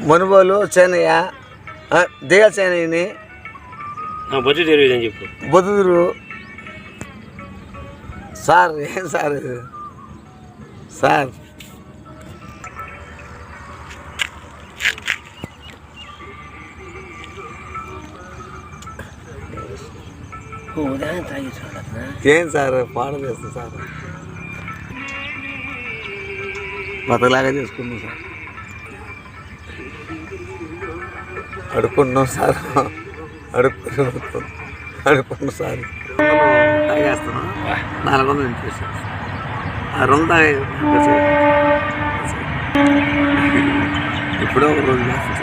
మనుబోలు చేనయ్య దిగ చేనయ్యని. బొదురు సార్ ఏం సార్? సార్. ఏం సార్ పాడలేదు సార్. బతలాగా చేసుకున్నాం సార్. అడుక్కున్నాం సార్. అడుక్కున్నాం. అడుక్కున్నాం సార్. తాగేస్తున్నాం. నాలుగు వందలు ఇంట్రెస్ట్ ఆ రెండు తాగే ఇప్పుడే ఒక రోజు చేస్తాం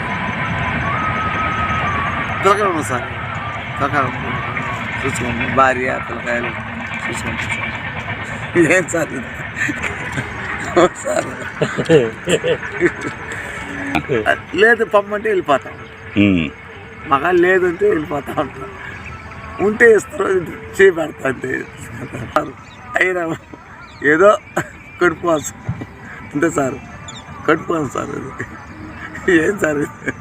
సార్. ఉన్నాం. చూసుకోండి. భార్య పిల్లకాయలు చూసుకోండి సార్. ఏం సార్ ఇది? సార్. లేదు పంపంటే వెళ్ళిపోతాం. మగ లేదంటే వెళ్ళిపోతా ఉంటాం. ఉంటే ఇస్తారు చేపెడతా అంటే. అయినా ఏదో కడుపు అంతే సార్. కడుపు సార్ ఇది. ఏం సార్ ఇది?